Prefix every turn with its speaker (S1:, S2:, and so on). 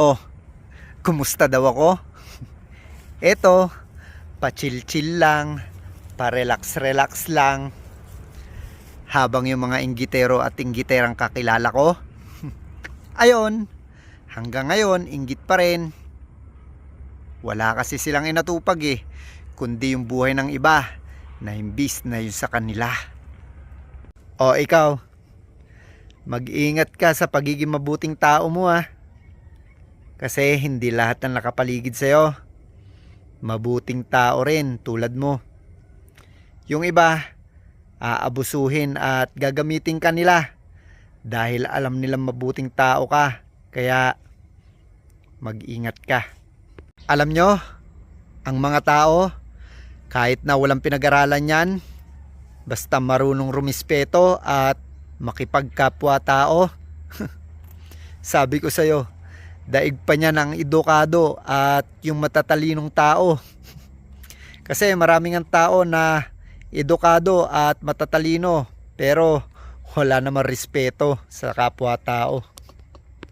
S1: Oh, kumusta daw ako? Eto, pa-chill-chill lang, pa-relax-relax lang. Habang yung mga inggitero at inggiterang kakilala ko. Ayon, hanggang ngayon, inggit pa rin. Wala kasi silang inatupag eh, kundi yung buhay ng iba na imbis na yun sa kanila. O ikaw, mag-ingat ka sa pagiging mabuting tao mo ah. Kasi hindi lahat ng nakapaligid sa'yo. Mabuting tao rin tulad mo. Yung iba, aabusuhin at gagamitin ka nila dahil alam nilang mabuting tao ka. Kaya mag-ingat ka. Alam nyo, ang mga tao, kahit na walang pinag-aralan yan, basta marunong rumispeto at makipagkapwa tao, sabi ko sa'yo, daig pa niya ng edukado at yung matatalinong tao. Kasi maraming ang tao na edukado at matatalino pero wala namang respeto sa kapwa tao.